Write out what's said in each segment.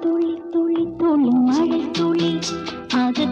துளி துளி துளி மழை துளி. அது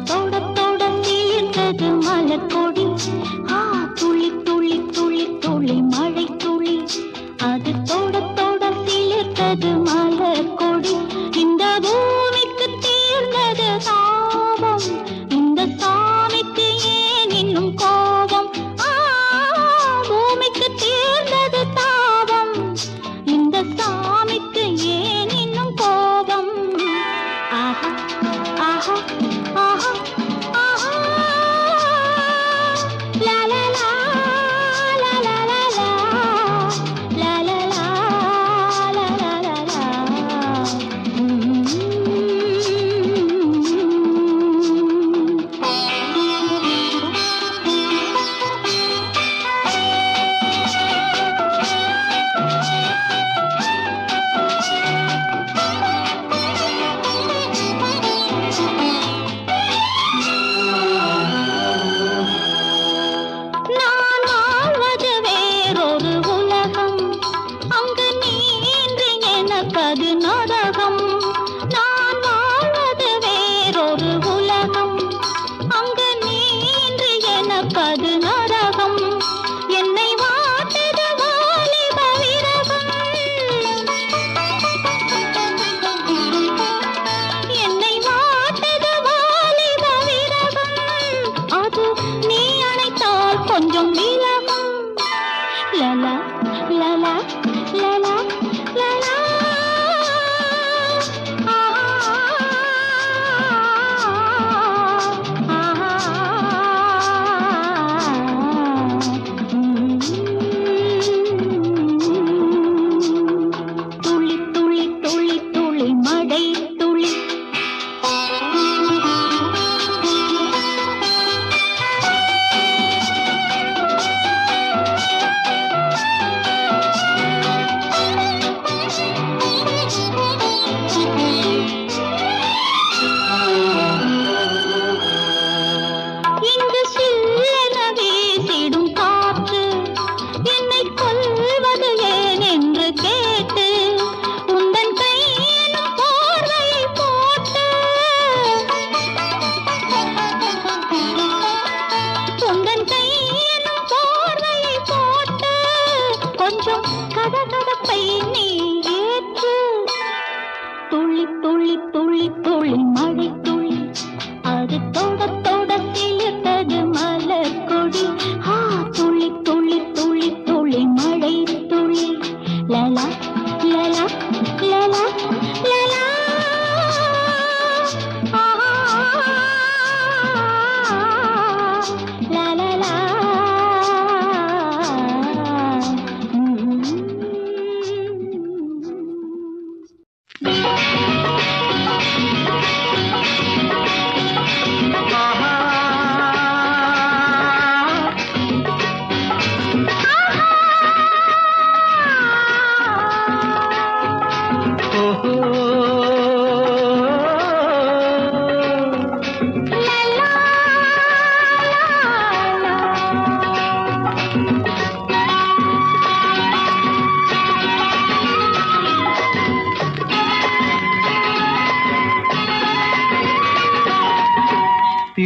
அது நொர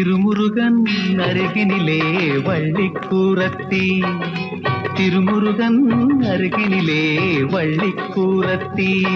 തിരുമുരുകൻ അരകിനിലേ വള്ളിക്കൂറത്തി. തിരുമുരുകൻ അരകിനിലേ വള്ളിക്കൂറത്തി.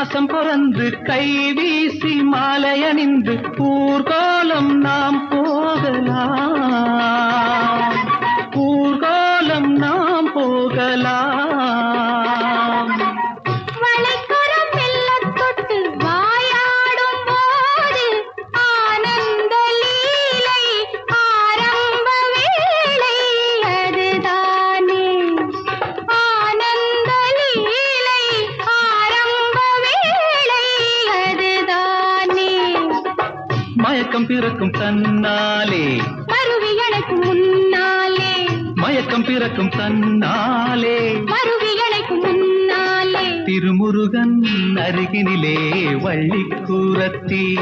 பாசம் பொறந்து கை வீசி மாலை அணிந்து ஊர்கோலம் நாம் போகலாம். மயக்கம் பிறக்கும் தன்னாலே. மருவி அழைக்கும் முன்னாலே. மயக்கம் பிறக்கும் தன்னாலே. மருவி அழைக்கும் முன்னாலே. திருமுருகன் அருகினிலே வள்ளி கூரத்தி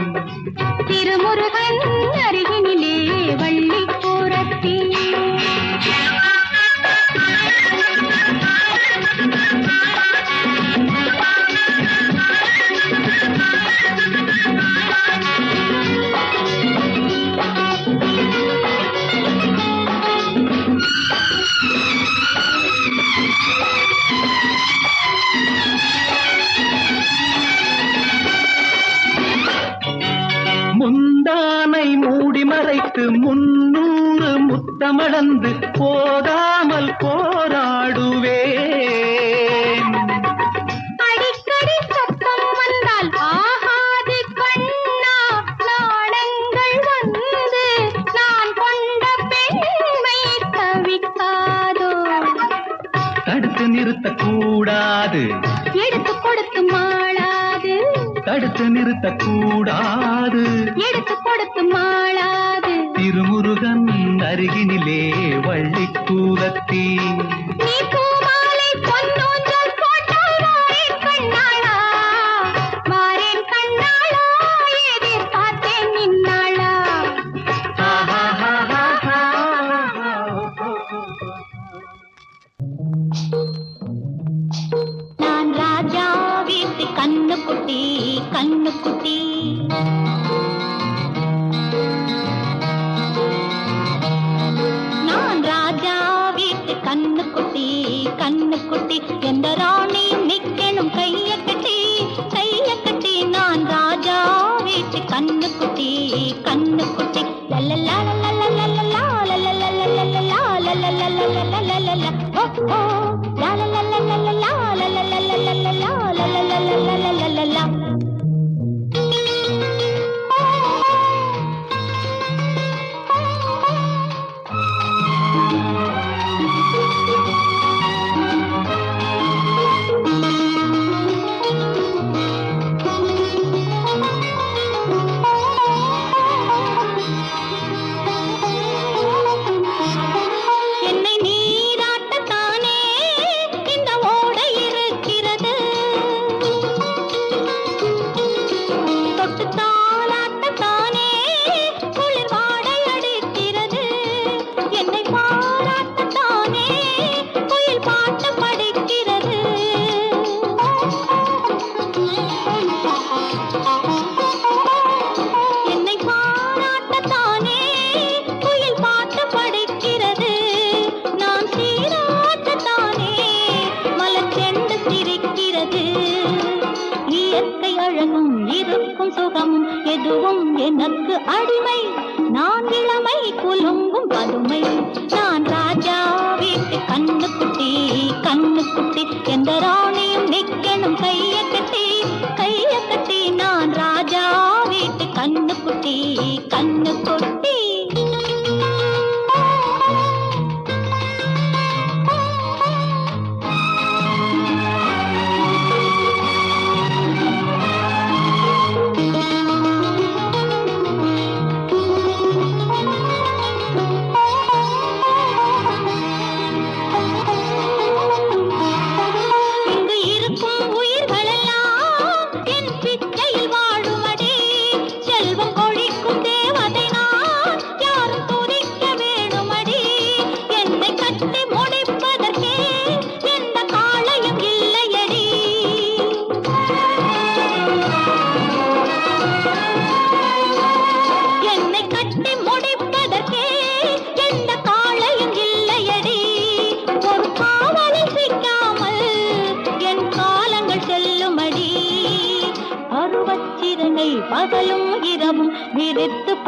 திருமுருகன் அருகினிலே வள்ளி கூடாது. எடுத்து கொடுத்து மாளாது. தடுத்து நிறுத்த கூடாது எடுத்து கொடுத்து மாளாது. திருமுருகன் அருகினிலே வள்ளி கூலத்தி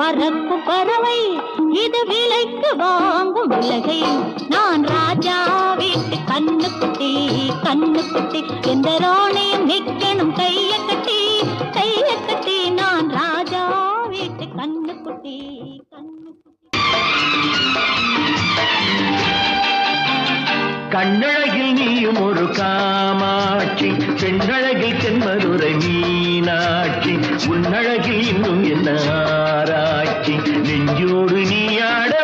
பறக்கும் பறவை இது விலைக்கு வாங்கும் உலகை. நான் ராஜா வீட்டு கண்ணு குட்டி கண்ணு குட்டி எந்த ரோணையும் நிக்கணும் கைய கட்டி. கண்ணழகில் நீயும் ஒரு காமாட்சி பெண்ணழகில் தென்மதுரை மீனாட்சி உன்னழகில் இன்னும் என்ன ஆராய்ச்சி? நெஞ்சோடு நீயாட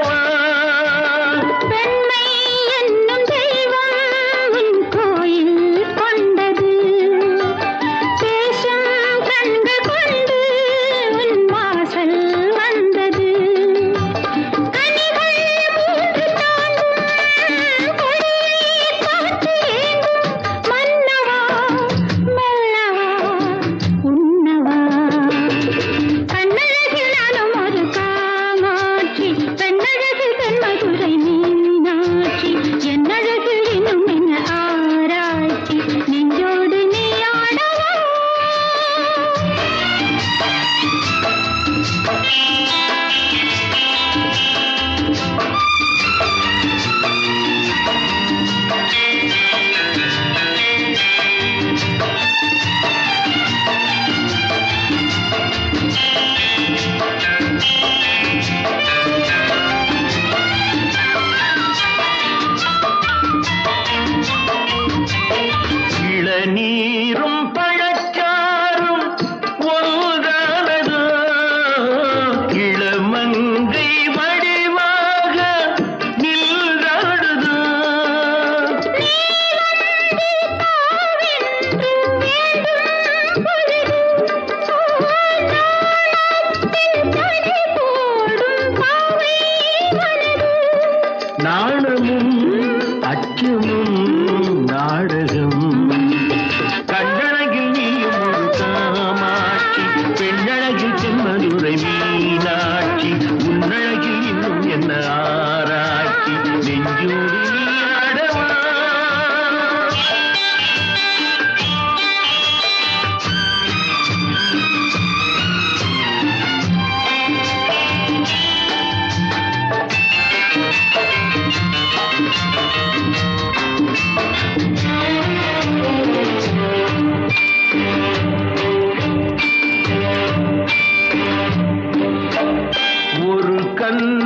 தன்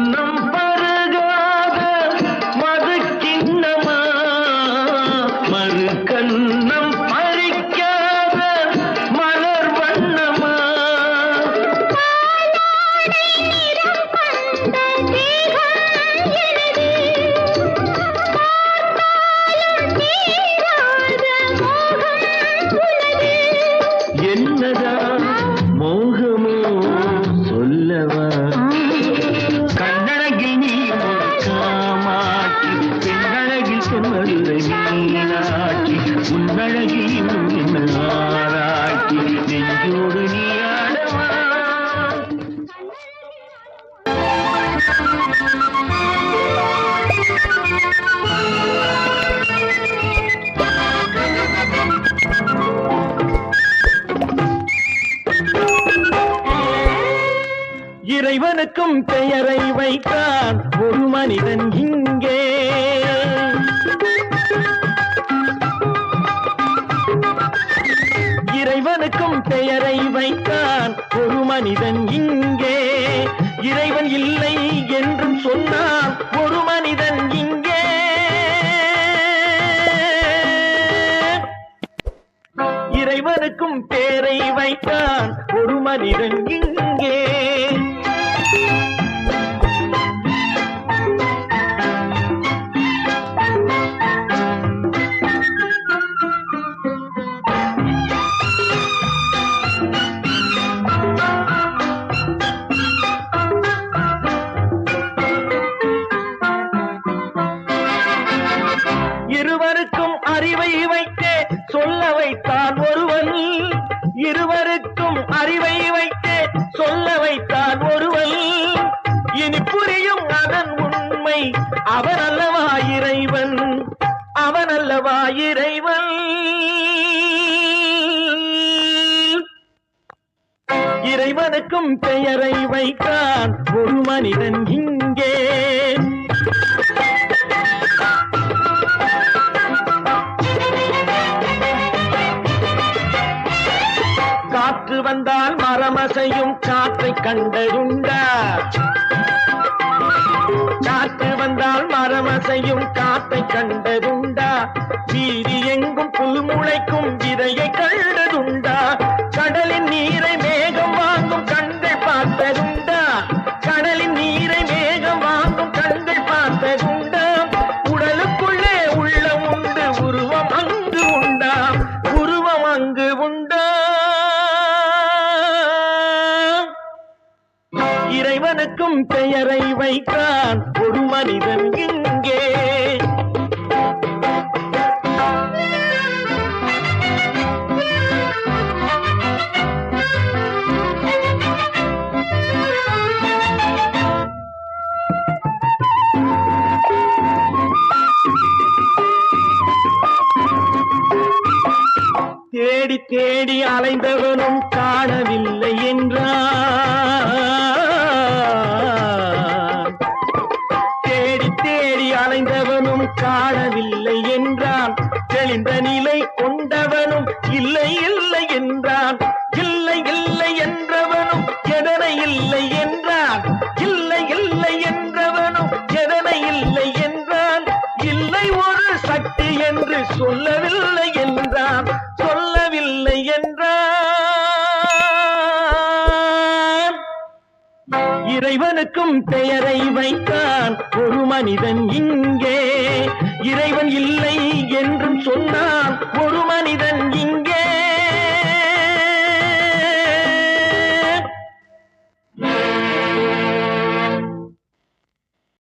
உன்னழகில் ஆராய்ச்சி நெஞ்சோடு நீ ஆடவா இறைவனுக்கும் பெயரை வைத்தான் ஒரு மனிதன் இங்கே. இறைவனுக்கும் பெயரை வைத்தான் ஒரு மனிதன் இங்கே. இறைவன் இல்லை என்றும் சொன்னான் ஒரு மனிதன் இங்கே. இறைவனுக்கும் பெயரை வைத்தான் ஒரு மனிதன் இங்கே. இருவருக்கும் அறிவை வைத்தே சொல்ல வைத்தான் ஒருவன். இருவருக்கும் அறிவை வைத்தே சொல்ல வைத்தான் ஒருவன். இனி புரியும் அதன் உண்மை அவன் அல்லவா இறைவன்? அவன் அல்லவா இறைவன்? இறைவனுக்கும் பெயரை வைத்தான் ஒரு மனிதன் இங்கே. வந்தால் மரமசையும் காற்றை கண்டருண்டா. காற்று வந்தால் மரமசையும் காற்றை கண்டதுண்டா வீதி எங்கும் புல் முளைக்கும் விதையை கண்டது இறைவனுக்கும் பெயரை வைத்தான் ஒரு மனிதன் இங்கே. இறைவனுக்கும் பெயரை வைத்தான் ஒரு மனிதன் இங்கே. இறைவன் இல்லை